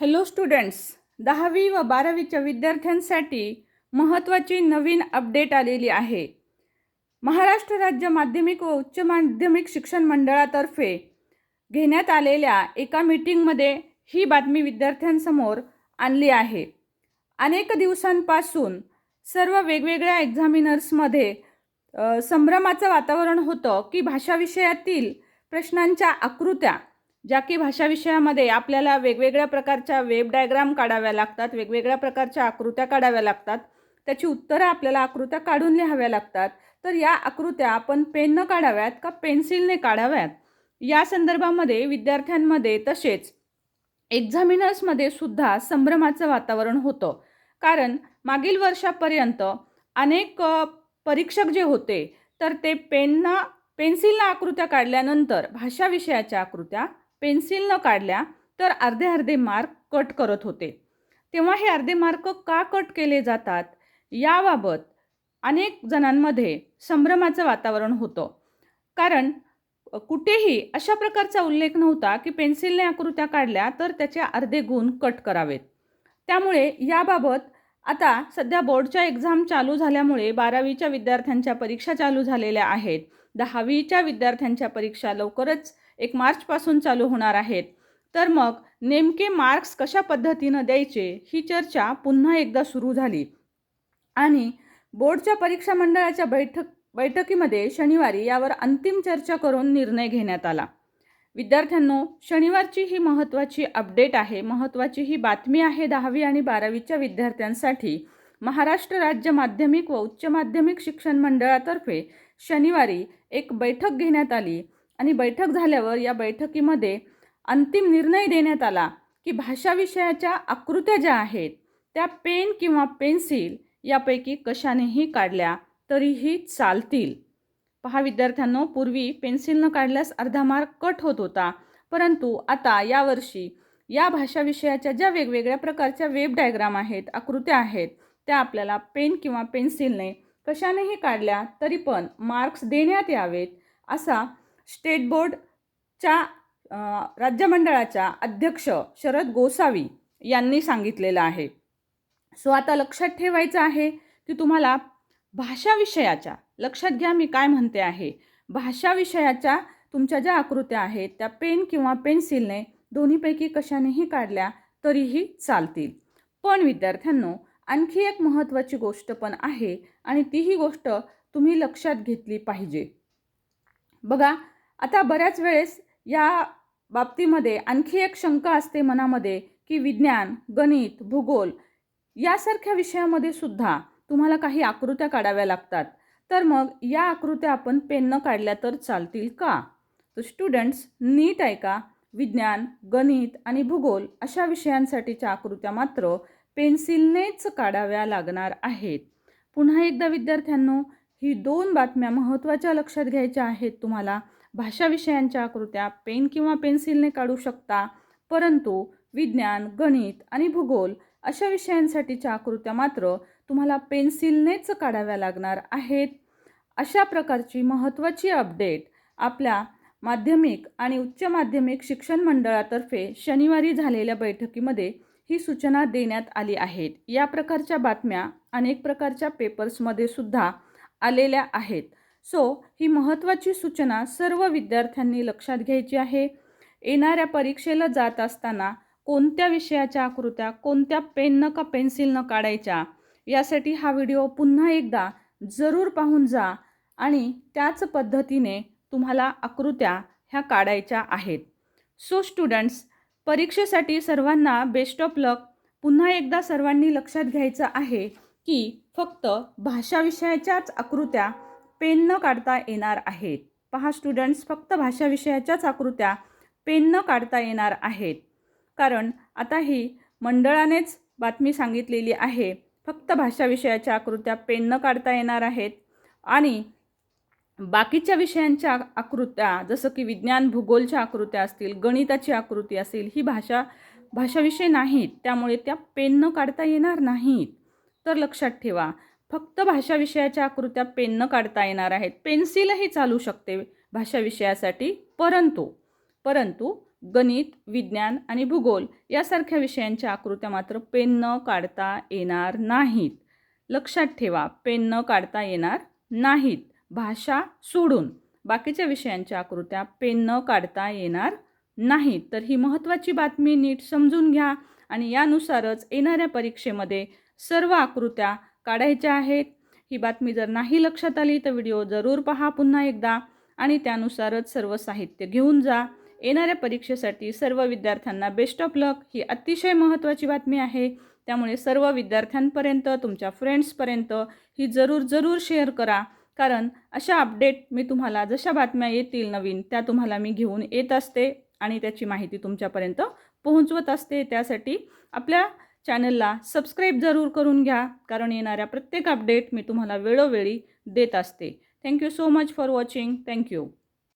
Hello students दहावी व बारावीच्या विद्यार्थ्यांसाठी महत्त्वाची नवीन अपडेट आलेली आहे. महाराष्ट्र राज्य माध्यमिक व उच्च माध्यमिक शिक्षण मंडळातर्फे घेण्यात आलेल्या एका मीटिंगमध्ये ही बातमी विद्यार्थ्यांसमोर आणली आहे. अनेक दिवसांपासून सर्व वेगवेगळ्या एक्झामिनर्समध्ये संभ्रमाचं वातावरण होतं की भाषा विषयातील प्रश्नांच्या आकृत्या ज्या की भाषा विषयामध्ये आपल्याला वेगवेगळ्या प्रकारच्या वेब डायग्राम काढाव्या लागतात वेगवेगळ्या प्रकारच्या आकृत्या काढाव्या लागतात त्याची उत्तरं आपल्याला आकृत्या काढून लिहाव्या लागतात तर या आकृत्या आपण पेननं काढाव्यात का पेन्सिलने काढाव्यात? या संदर्भामध्ये विद्यार्थ्यांमध्ये तसेच एक्झामिनर्समध्ये सुद्धा संभ्रमाचं वातावरण होतं. कारण मागील वर्षापर्यंत अनेक परीक्षक जे होते तर ते पेनना पेन्सिलनं आकृत्या काढल्यानंतर भाषा विषयाच्या आकृत्या पेन्सिलनं काढल्या तर अर्धे अर्धे मार्क कट करत होते. तेव्हा हे अर्धे मार्क का कट केले जातात? याबाबत अनेक जणांमध्ये संभ्रमाचं वातावरण होतं. कारण कुठेही अशा प्रकारचा उल्लेख नव्हता की पेन्सिलने आकृत्या काढल्या तर त्याचे अर्धे गुण कट करावेत. त्यामुळे याबाबत आता सध्या बोर्डच्या एक्झाम चालू झाल्यामुळे बारावीच्या विद्यार्थ्यांच्या परीक्षा चालू झालेल्या आहेत. दहावीच्या विद्यार्थ्यांच्या परीक्षा लवकरच एक मार्चपासून चालू होणार आहेत. तर मग नेमके मार्क्स कशा पद्धतीनं द्यायचे ही चर्चा पुन्हा एकदा सुरू झाली. आणि बोर्डच्या परीक्षा मंडळाच्या बैठक बैठकीमध्ये शनिवारी यावर अंतिम चर्चा करून निर्णय घेण्यात आला. विद्यार्थ्यांनो शनिवारची ही महत्त्वाची अपडेट आहे. महत्त्वाची ही बातमी आहे दहावी आणि बारावीच्या विद्यार्थ्यांसाठी. महाराष्ट्र राज्य माध्यमिक व उच्च माध्यमिक शिक्षण मंडळातर्फे शनिवारी एक बैठक घेण्यात आली. आणि बैठक झाल्यावर या बैठकीमध्ये अंतिम निर्णय देण्यात आला की भाषा विषयाच्या आकृत्या ज्या आहेत त्या पेन किंवा पेन्सिल यापैकी कशानेही काढल्या तरीही चालतील. पहा विद्यार्थ्यांनो पूर्वी पेन्सिलनं काढल्यास अर्धा मार्क कट होत होता. परंतु आता यावर्षी या भाषा विषयाच्या ज्या वेगवेगळ्या प्रकारच्या वेब डायग्राम आहेत आकृत्या आहेत त्या आपल्याला पेन किंवा पेन्सिलने कशानेही काढल्या तरी पण मार्क्स देण्यात यावेत असा स्टेट बोर्डच्या राज्यमंडळाच्या अध्यक्ष शरद गोसावी यांनी सांगितलेलं आहे. सो आता लक्षात ठेवायचं आहे की तुम्हाला भाषा विषयाच्या लक्षात घ्या मी काय म्हणते आहे. भाषा विषयाच्या तुमच्या ज्या आकृत्या आहेत त्या पेन किंवा पेन्सिलने दोन्हीपैकी कशानेही काढल्या तरीही चालतील. पण विद्यार्थ्यांनो आणखी एक महत्त्वाची गोष्ट पण आहे आणि तीही गोष्ट तुम्ही लक्षात घेतली पाहिजे. बघा आता बऱ्याच वेळेस या बाबतीमध्ये आणखी एक शंका असते मनामध्ये की विज्ञान गणित भूगोल यासारख्या विषयामध्ये सुद्धा तुम्हाला काही आकृत्या काढाव्या लागतात. तर मग या आकृत्या आपण पेननं काढल्या तर चालतील का? तर स्टुडंट्स नीट ऐका विज्ञान गणित आणि भूगोल अशा विषयांसाठीच्या आकृत्या मात्र पेन्सिलनेच काढाव्या लागणार आहेत. पुन्हा एकदा विद्यार्थ्यांनो ही दोन बातम्या महत्त्वाच्या लक्षात घ्यायच्या आहेत तुम्हाला. भाषा विषयांच्या आकृत्या पेन किंवा पेन्सिलने काढू शकता. परंतु विज्ञान गणित आणि भूगोल अशा विषयांसाठीच्या आकृत्या मात्र तुम्हाला पेन्सिलनेच काढाव्या लागणार आहेत. अशा प्रकारची महत्त्वाची अपडेट आपल्या माध्यमिक आणि उच्च माध्यमिक शिक्षण मंडळातर्फे शनिवारी झालेल्या बैठकीमध्ये ही सूचना देण्यात आली आहेत. या प्रकारच्या बातम्या अनेक प्रकारच्या पेपर्समध्ये सुद्धा आलेल्या आहेत. सो ही महत्त्वाची सूचना सर्व विद्यार्थ्यांनी लक्षात घ्यायची आहे. येणाऱ्या परीक्षेला जात असताना कोणत्या विषयाच्या आकृत्या कोणत्या पेननं का पेन्सिलनं काढायच्या यासाठी हा व्हिडिओ पुन्हा एकदा जरूर पाहून जा आणि त्याच पद्धतीने तुम्हाला आकृत्या ह्या काढायच्या आहेत. सो स्टुडंट्स परीक्षेसाठी सर्वांना बेस्ट ऑफ लक. पुन्हा एकदा सर्वांनी लक्षात घ्यायचं आहे की फक्त भाषा विषयाच्याच आकृत्या पेननं काढता येणार आहेत. पहा स्टुडंट्स फक्त भाषा विषयाच्याच आकृत्या पेननं काढता येणार आहेत. कारण आता ही मंडळानेच बातमी सांगितलेली आहे फक्त भाषा विषयाच्या आकृत्या पेननं काढता येणार आहेत आणि बाकीच्या विषयांच्या आकृत्या जसं की विज्ञान भूगोलच्या आकृत्या असतील गणिताची आकृती असेल ही भाषा भाषाविषय नाहीत. त्यामुळे त्या पेननं काढता येणार नाहीत. तर लक्षात ठेवा फक्त भाषा विषयाच्या आकृत्या पेननं काढता येणार आहेत. पेन्सिलही चालू शकते भाषा विषयासाठी. परंतु परंतु गणित विज्ञान आणि भूगोल यासारख्या विषयांच्या आकृत्या मात्र पेन न काढता येणार नाहीत. लक्षात ठेवा पेन न काढता येणार नाहीत. भाषा सोडून बाकीच्या विषयांच्या आकृत्या पेन न काढता येणार नाहीत. तर ही महत्त्वाची बातमी नीट समजून घ्या आणि यानुसारच येणाऱ्या परीक्षेमध्ये सर्व आकृत्या काढायच्या आहेत. ही बातमी जर नाही लक्षात आली तर व्हिडिओ जरूर पहा पुन्हा एकदा आणि त्यानुसारच सर्व साहित्य घेऊन जा. येणाऱ्या परीक्षेसाठी सर्व विद्यार्थ्यांना बेस्ट ऑफ लक ही अतिशय महत्त्वाची बातमी आहे. त्यामुळे सर्व विद्यार्थ्यांपर्यंत तुमच्या फ्रेंड्सपर्यंत ही जरूर जरूर शेअर करा. कारण अशा अपडेट मी तुम्हाला जशा बातम्या येतील नवीन त्या तुम्हाला मी घेऊन येत असते आणि त्याची माहिती तुमच्यापर्यंत पोहोचवत असते. त्यासाठी आपल्या चॅनलला सबस्क्राईब जरूर करून घ्या कारण येणाऱ्या प्रत्येक अपडेट मी तुम्हाला वेळोवेळी देत असते. Thank you so much for watching thank you